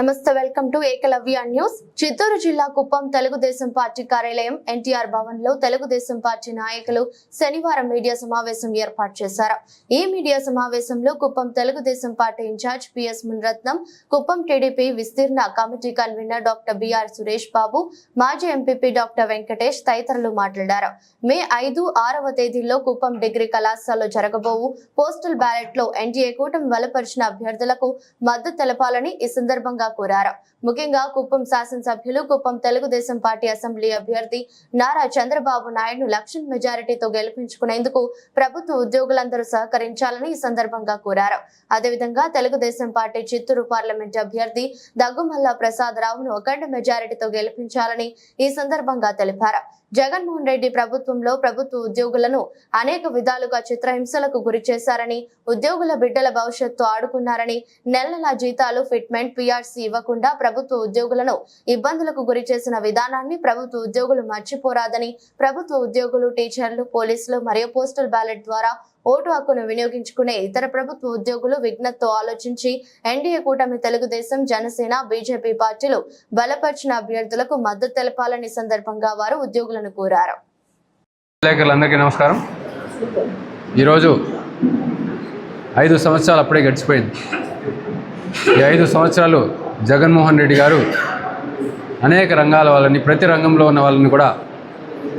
నమస్తే welcome to Ekalavya news. Chittoor జిల్లా Kuppam Telugu Desam party కార్యాలయం ఎన్టీఆర్ భవన్లో తెలుగుదేశం పార్టీ నాయకులు శనివారం మీడియా సమావేశం ఏర్పాటు చేశారు. ఈ మీడియా సమావేశంలో Kuppam Telugu Desam party incharge P S Munirathnam Kuppam TDP విస్తీర్ణ committee convener doctor B R Suresh Babu మాజీ ఎంపీపీ డాక్టర్ వెంకటేష్ తదితరులు మాట్లాడారు. మే ఐదు ఆరవ తేదీల్లో కుప్పం డిగ్రీ కళాశాలలో జరగబోవు పోస్టల్ బ్యాలెట్లో ఎన్డీఏ కూటమి బలపరిచిన అభ్యర్థులకు మద్దతు తెలపాలని ఈ సందర్భంగా కోరారు. ముఖ్యంగా కుప్పం శాసనసభ్యులు కుప్పం తెలుగుదేశం పార్టీ అసెంబ్లీ అభ్యర్థి నారా చంద్రబాబు నాయుడును లక్షల మెజారిటీతో గెలిపించుకునేందుకు ప్రభుత్వ ఉద్యోగులందరూ సహకరించాలని ఈ సందర్భంగా కోరారు. అదేవిధంగా తెలుగుదేశం పార్టీ చిత్తూరు పార్లమెంట్ అభ్యర్థి దగ్గుమల్ల ప్రసాద్ రావును అఖండ మెజారిటీతో గెలిపించాలని ఈ సందర్భంగా తెలిపారు. జగన్మోహన్ రెడ్డి ప్రభుత్వంలో ప్రభుత్వ ఉద్యోగులను అనేక విధాలుగా చిత్రహింసలకు గురి చేశారని ఉద్యోగుల బిడ్డల భవిష్యత్తు ఆడుకున్నారని నెల నెల జీతాలు ఫిట్మెంట్ పీఆర్సీ ఇవ్వకుండా ప్రభుత్వ ఉద్యోగులను ఇబ్బందులకు గురి చేసిన విధానాన్ని ప్రభుత్వ ఉద్యోగులు మర్చిపోరాదని ప్రభుత్వ ఉద్యోగులు టీచర్లు పోలీసులు మరియు పోస్టల్ బ్యాలెట్ ద్వారా ఓటు హక్కును వినియోగించుకునే ఇతర ప్రభుత్వ ఉద్యోగులు విఘ్నతతో ఆలోచించి ఎన్డీఏ కూటమి తెలుగుదేశం జనసేన బీజేపీ పార్టీలు బలపరిచిన అభ్యర్థులకు మద్దతు తెలపాలని సందర్భంగా వారు ఉద్యోగులను కోరారు. విలేకరులందరికీ నమస్కారం. ఈరోజు ఐదు సంవత్సరాలు అప్పుడే గడిచిపోయింది. ఈ ఐదు సంవత్సరాలు జగన్మోహన్ రెడ్డి గారు అనేక రంగాల వాళ్ళని ప్రతి రంగంలో ఉన్న వాళ్ళని కూడా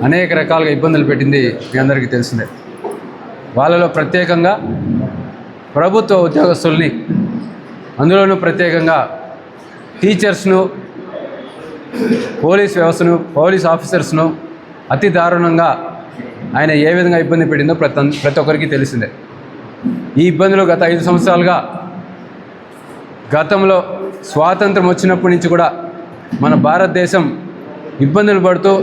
అనేక రకాలుగా ఇబ్బందులు పెట్టింది మీ అందరికీ తెలిసిందే. వాళ్ళలో ప్రత్యేకంగా ప్రభుత్వ ఉద్యోగస్తుల్ని అందులోనూ ప్రత్యేకంగా టీచర్స్ను పోలీస్ వ్యవస్థను పోలీస్ ఆఫీసర్స్ను అతి దారుణంగా ఆయన ఏ విధంగా ఇబ్బంది పెట్టిందో ప్రతి ప్రతి ఒక్కరికి తెలిసిందే. ఈ ఇబ్బందులు గత ఐదు సంవత్సరాలుగా గతంలో స్వాతంత్రం వచ్చినప్పటి నుంచి కూడా మన భారతదేశం ఇబ్బందులు పడుతూ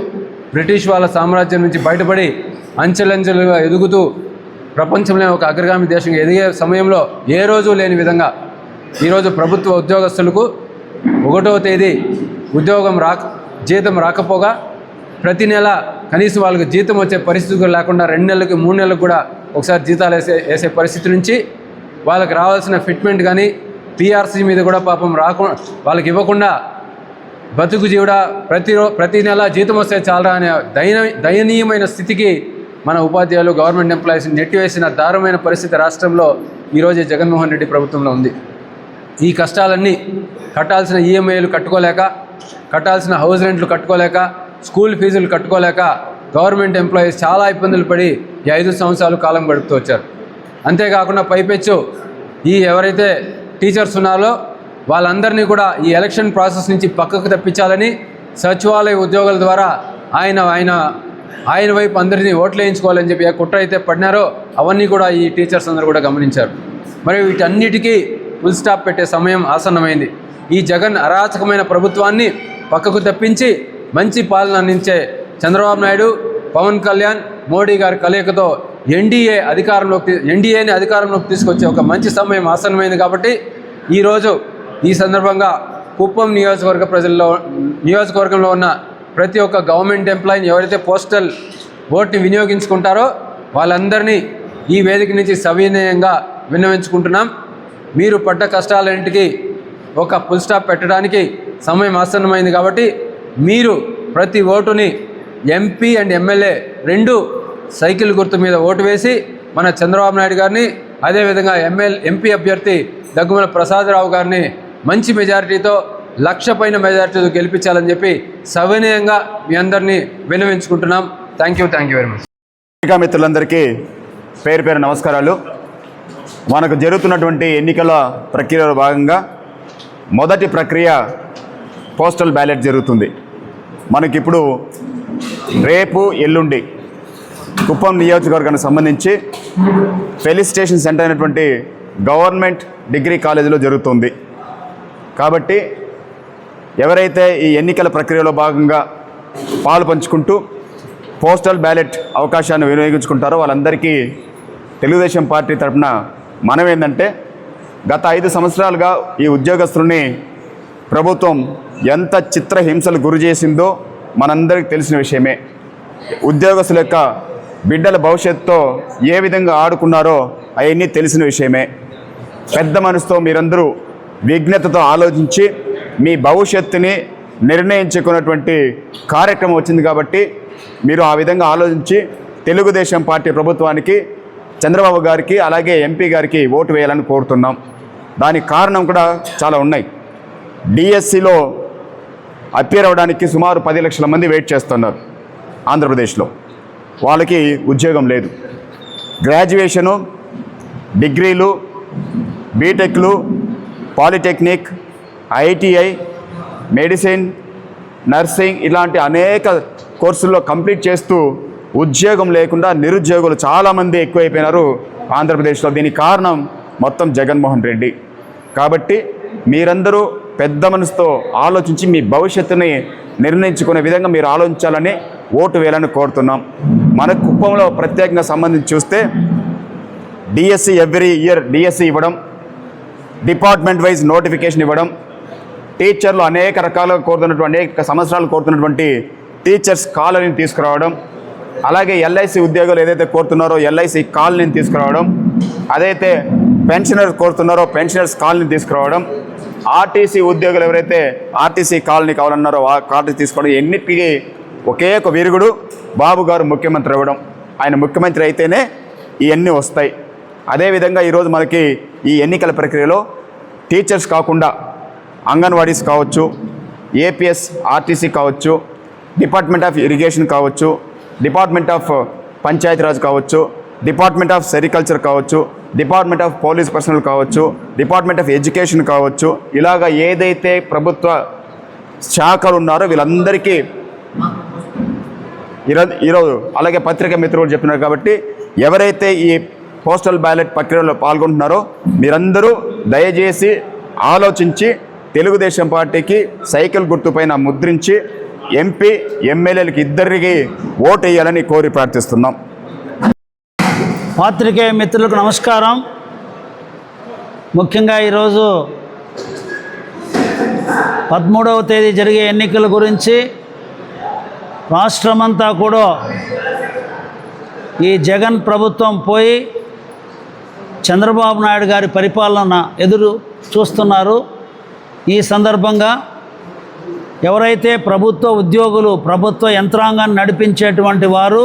బ్రిటిష్ వాళ్ళ సామ్రాజ్యం నుంచి బయటపడి అంచెలంచెలుగా ఎదుగుతూ ప్రపంచంలో ఒక అగ్రగామి దేశంగా ఎదిగే సమయంలో ఏ రోజు లేని విధంగా ఈరోజు ప్రభుత్వ ఉద్యోగస్తులకు ఒకటవ తేదీ ఉద్యోగం రాక జీతం రాకపోగా ప్రతి నెల కనీసం వాళ్ళకి జీతం వచ్చే పరిస్థితి లేకుండా రెండు నెలలకి మూడు నెలలకు కూడా ఒకసారి జీతాలు వేసే వేసే పరిస్థితి నుంచి వాళ్ళకి రావాల్సిన ఫిట్మెంట్ కానీ టీఆర్సీ మీద కూడా పాపం రాకుండా వాళ్ళకి ఇవ్వకుండా బతుకు జీవుడా ప్రతిరో ప్రతి నెల జీతం వస్తే చాలరా అనే దయన దయనీయమైన స్థితికి మన ఉపాధ్యాయులు గవర్నమెంట్ ఎంప్లాయీస్ని నెట్టివేసిన దారుణమైన పరిస్థితి రాష్ట్రంలో ఈరోజే జగన్మోహన్ రెడ్డి ప్రభుత్వంలో ఉంది. ఈ కష్టాలన్నీ కట్టాల్సిన ఈఎంఐలు కట్టుకోలేక కట్టాల్సిన హౌస్ రెంట్లు కట్టుకోలేక స్కూల్ ఫీజులు కట్టుకోలేక గవర్నమెంట్ ఎంప్లాయీస్ చాలా ఇబ్బందులు పడి ఈ ఐదు సంవత్సరాలు కాలం గడుపుతూ వచ్చారు. అంతేకాకుండా పైపెచ్చు ఈ ఎవరైతే టీచర్స్ ఉన్నారో వాళ్ళందరినీ కూడా ఈ ఎలక్షన్ ప్రాసెస్ నుంచి పక్కకు తప్పించాలని సచివాలయ ఉద్యోగుల ద్వారా ఆయన ఆయన ఆయన వైపు అందరినీ ఓట్లు వేయించుకోవాలని చెప్పి ఏ కుట్ర అయితే పడినారో అవన్నీ కూడా ఈ టీచర్స్ అందరూ కూడా గమనించారు. మరి వీటన్నిటికీ ఫుల్ స్టాప్ పెట్టే సమయం ఆసన్నమైంది. ఈ జగన్ అరాచకమైన ప్రభుత్వాన్ని పక్కకు తప్పించి మంచి పాలన అందించే చంద్రబాబు నాయుడు పవన్ కళ్యాణ్ మోడీ గారి కలయికతో ఎన్డీఏ అధికారంలోకి ఎన్డీఏని అధికారంలోకి తీసుకొచ్చే ఒక మంచి సమయం ఆసన్నమైంది కాబట్టి ఈరోజు ఈ సందర్భంగా కుప్పం నియోజకవర్గ ప్రజల్లో నియోజకవర్గంలో ఉన్న ప్రతి ఒక్క గవర్నమెంట్ ఎంప్లాయీని ఎవరైతే పోస్టల్ ఓట్ని వినియోగించుకుంటారో వాళ్ళందరినీ ఈ వేదిక నుంచి సవినయంగా విన్నవించుకుంటున్నాం. మీరు పడ్డ కష్టాలన్నింటికి ఒక ఫుల్ స్టాప్ పెట్టడానికి సమయం ఆసన్నమైంది కాబట్టి మీరు ప్రతి ఓటుని ఎంపీ అండ్ ఎమ్మెల్యే రెండు సైకిల్ గుర్తు మీద ఓటు వేసి మన చంద్రబాబు నాయుడు గారిని అదేవిధంగా ఎమ్మెల్యే ఎంపీ అభ్యర్థి దగ్గుమల ప్రసాదరావు గారిని మంచి మెజారిటీతో లక్ష పైన మెజార్టీతో గెలిపించాలని చెప్పి సవినయంగా మీ అందరినీ వినవించుకుంటున్నాం. Thank you thank you very much పత్రికా మిత్రులందరికీ పేరు పేరు నమస్కారాలు. మనకు జరుగుతున్నటువంటి ఎన్నికల ప్రక్రియలో భాగంగా మొదటి ప్రక్రియ పోస్టల్ బ్యాలెట్ జరుగుతుంది. మనకిప్పుడు రేపు ఎల్లుండి కుప్పం నియోజకవర్గానికి సంబంధించి పెళ్ళి స్టేషన్ సెంటర్ అయినటువంటి గవర్నమెంట్ డిగ్రీ కాలేజీలో జరుగుతుంది. కాబట్టి ఎవరైతే ఈ ఎన్నికల ప్రక్రియలో భాగంగా పాలు పంచుకుంటూ పోస్టల్ బ్యాలెట్ అవకాశాన్ని వినియోగించుకుంటారో వాళ్ళందరికీ తెలుగుదేశం పార్టీ తరఫున మనం ఏంటంటే గత ఐదు సంవత్సరాలుగా ఈ ఉద్యోగస్తుల్ని ప్రభుత్వం ఎంత చిత్రహింసలు గురి చేసిందో మనందరికీ తెలిసిన విషయమే. ఉద్యోగస్తుల యొక్క బిడ్డల భవిష్యత్తుతో ఏ విధంగా ఆడుకున్నారో అవన్నీ తెలిసిన విషయమే. పెద్ద మనసుతో మీరందరూ విఘ్నతతో ఆలోచించి మీ భవిష్యత్తుని నిర్ణయించుకున్నటువంటి కార్యక్రమం వచ్చింది కాబట్టి మీరు ఆ విధంగా ఆలోచించి తెలుగుదేశం పార్టీ ప్రభుత్వానికి చంద్రబాబు గారికి అలాగే ఎంపీ గారికి ఓటు వేయాలని కోరుతున్నాం. దానికి కారణం కూడా చాలా ఉన్నాయి. డిఎస్సిలో అప్పేర్ అవ్వడానికి సుమారు పది లక్షల మంది వెయిట్ చేస్తున్నారు ఆంధ్రప్రదేశ్లో. వాళ్ళకి ఉద్యోగం లేదు. గ్రాడ్యుయేషను డిగ్రీలు బీటెక్లు పాలిటెక్నిక్ ఐటీఐ మెడిసిన్ నర్సింగ్ ఇలాంటి అనేక కోర్సుల్లో కంప్లీట్ చేస్తూ ఉద్యోగం లేకుండా నిరుద్యోగులు చాలామంది ఎక్కువైపోయినారు ఆంధ్రప్రదేశ్లో. దీనికి కారణం మొత్తం జగన్మోహన్ రెడ్డి. కాబట్టి మీరందరూ పెద్ద మనసుతో ఆలోచించి మీ భవిష్యత్తుని నిర్ణయించుకునే విధంగా మీరు ఆలోచించాలని ఓటు వేయాలని కోరుతున్నాం. మన కుప్పంలో ప్రత్యేకంగా సంబంధించి చూస్తే డిఎస్సి ఎవ్రీ ఇయర్ డిఎస్సి ఇవ్వడం డిపార్ట్మెంట్ వైజ్ నోటిఫికేషన్ ఇవ్వడం టీచర్లు అనేక రకాలుగా కోరుతున్నటువంటి అనేక సంవత్సరాలు కోరుతున్నటువంటి టీచర్స్ కాలనీని తీసుకురావడం అలాగే ఎల్ఐసి ఉద్యోగులు ఏదైతే కోరుతున్నారో ఎల్ఐసి కాలనీని తీసుకురావడం అదైతే పెన్షనర్స్ కోరుతున్నారో పెన్షనర్స్ కాలనీని తీసుకురావడం ఆర్టీసీ ఉద్యోగులు ఎవరైతే ఆర్టీసీ కాలనీ కావాలన్నారో ఆ కాలనీ తీసుకోవడం ఎన్నిటికీ ఒకే ఒక విరుగుడు బాబు గారు ముఖ్యమంత్రి అవ్వడం. ఆయన ముఖ్యమంత్రి అయితేనే ఇవన్నీ వస్తాయి. అదేవిధంగా ఈరోజు మనకి ఈ ఎన్నికల ప్రక్రియలో టీచర్స్ కాకుండా అంగన్వాడీస్ కావచ్చు ఏపీఎస్ ఆర్టీసీ కావచ్చు డిపార్ట్మెంట్ ఆఫ్ ఇరిగేషన్ కావచ్చు డిపార్ట్మెంట్ ఆఫ్ పంచాయతీరాజ్ కావచ్చు డిపార్ట్మెంట్ ఆఫ్ సెరికల్చర్ కావచ్చు డిపార్ట్మెంట్ ఆఫ్ పోలీస్ పర్సనల్ కావచ్చు డిపార్ట్మెంట్ ఆఫ్ ఎడ్యుకేషన్ కావచ్చు ఇలాగ ఏదైతే ప్రభుత్వ శాఖలు ఉన్నారో వీళ్ళందరికీ ఈరోజు ఈరోజు అలాగే పత్రికా మిత్రులు చెప్పినారు కాబట్టి ఎవరైతే ఈ పోస్టల్ బ్యాలెట్ ప్రక్రియలో పాల్గొంటున్నారో మీరందరూ దయచేసి ఆలోచించి తెలుగుదేశం పార్టీకి సైకిల్ గుర్తుపైన ముద్రించి ఎంపీ ఎమ్మెల్యేలకు ఇద్దరికి ఓటు వేయాలని కోరి ప్రార్థిస్తున్నాం. పాత్రికేయ మిత్రులకు నమస్కారం. ముఖ్యంగా ఈరోజు పదమూడవ తేదీ జరిగే ఎన్నికల గురించి రాష్ట్రమంతా కూడా ఈ జగన్ ప్రభుత్వం పోయి చంద్రబాబు నాయుడు గారి పరిపాలన ఎదురు చూస్తున్నారు. ఈ సందర్భంగా ఎవరైతే ప్రభుత్వ ఉద్యోగులు ప్రభుత్వ యంత్రాంగాన్ని నడిపించేటువంటి వారు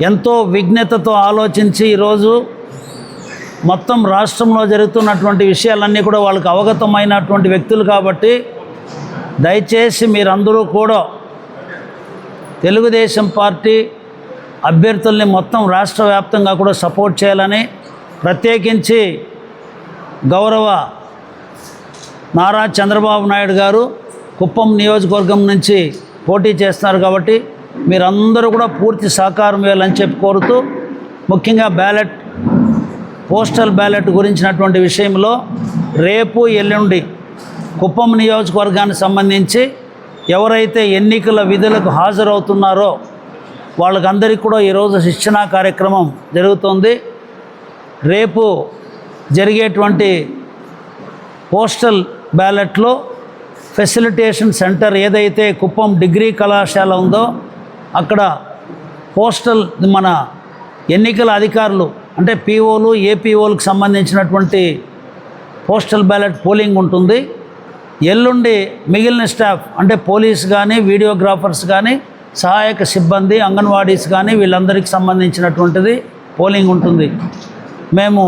ఎంతో విఘ్నతతో ఆలోచించి ఈరోజు మొత్తం రాష్ట్రంలో జరుగుతున్నటువంటి విషయాలన్నీ కూడా వాళ్ళకి అవగతమైనటువంటి వ్యక్తులు కాబట్టి దయచేసి మీరందరూ కూడా తెలుగుదేశం పార్టీ అభ్యర్థుల్ని మొత్తం రాష్ట్ర వ్యాప్తంగా కూడా సపోర్ట్ చేయాలని ప్రత్యేకించి గౌరవ నారా చంద్రబాబు నాయుడు గారు కుప్పం నియోజకవర్గం నుంచి పోటీ చేస్తున్నారు కాబట్టి మీరందరూ కూడా పూర్తి సహకారం ఇవ్వాలని చెప్పి కోరుతూ ముఖ్యంగా బ్యాలెట్ పోస్టల్ బ్యాలెట్ గురించినటువంటి విషయంలో రేపు ఎల్లుండి కుప్పం నియోజకవర్గానికి సంబంధించి ఎవరైతే ఎన్నికల విధులకు హాజరవుతున్నారో వాళ్ళకందరికీ కూడా ఈరోజు శిక్షణా కార్యక్రమం జరుగుతుంది. రేపు జరిగేటువంటి పోస్టల్ బ్యాలెట్లో ఫెసిలిటేషన్ సెంటర్ ఏదైతే కుప్పం డిగ్రీ కళాశాల ఉందో అక్కడ పోస్టల్ మన ఎన్నికల అధికారులు అంటే పీఓలు ఏపీఓలకు సంబంధించినటువంటి పోస్టల్ బ్యాలెట్ పోలింగ్ ఉంటుంది. ఎల్లుండి మిగిలిన స్టాఫ్ అంటే పోలీస్ కానీ వీడియోగ్రాఫర్స్ కానీ సహాయక సిబ్బంది అంగన్వాడీస్ కానీ వీళ్ళందరికీ సంబంధించినటువంటిది పోలింగ్ ఉంటుంది. మేము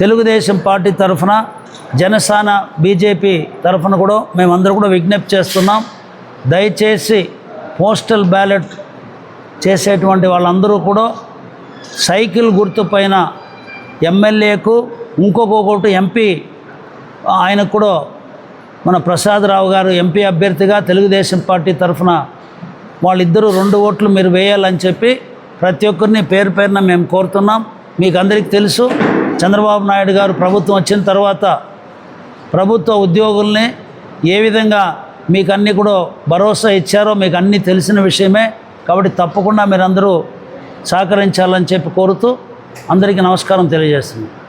తెలుగుదేశం పార్టీ తరఫున జనసేన బీజేపీ తరఫున కూడా మేమందరూ కూడా విజ్ఞప్తి చేస్తున్నాం. దయచేసి పోస్టల్ బ్యాలెట్ చేసేటువంటి వాళ్ళందరూ కూడా సైకిల్ గుర్తుపైన ఎమ్మెల్యేకు ఇంకొకటి ఎంపీ ఆయనకు కూడా మన ప్రసాదరావు గారు ఎంపీ అభ్యర్థిగా తెలుగుదేశం పార్టీ తరఫున వాళ్ళిద్దరూ రెండు ఓట్లు మీరు వేయాలని చెప్పి ప్రతి ఒక్కరిని పేరు పేరున మేము కోరుతున్నాం. మీకు అందరికీ తెలుసు చంద్రబాబు నాయుడు గారు ప్రభుత్వం వచ్చిన తర్వాత ప్రభుత్వ ఉద్యోగుల్ని ఏ విధంగా మీకు అన్నీ కూడా భరోసా ఇచ్చారో మీకు అన్నీ తెలిసిన విషయమే. కాబట్టి తప్పకుండా మీరందరూ సహకరించాలని చెప్పి కోరుతూ అందరికీ నమస్కారం తెలియజేస్తున్నాను.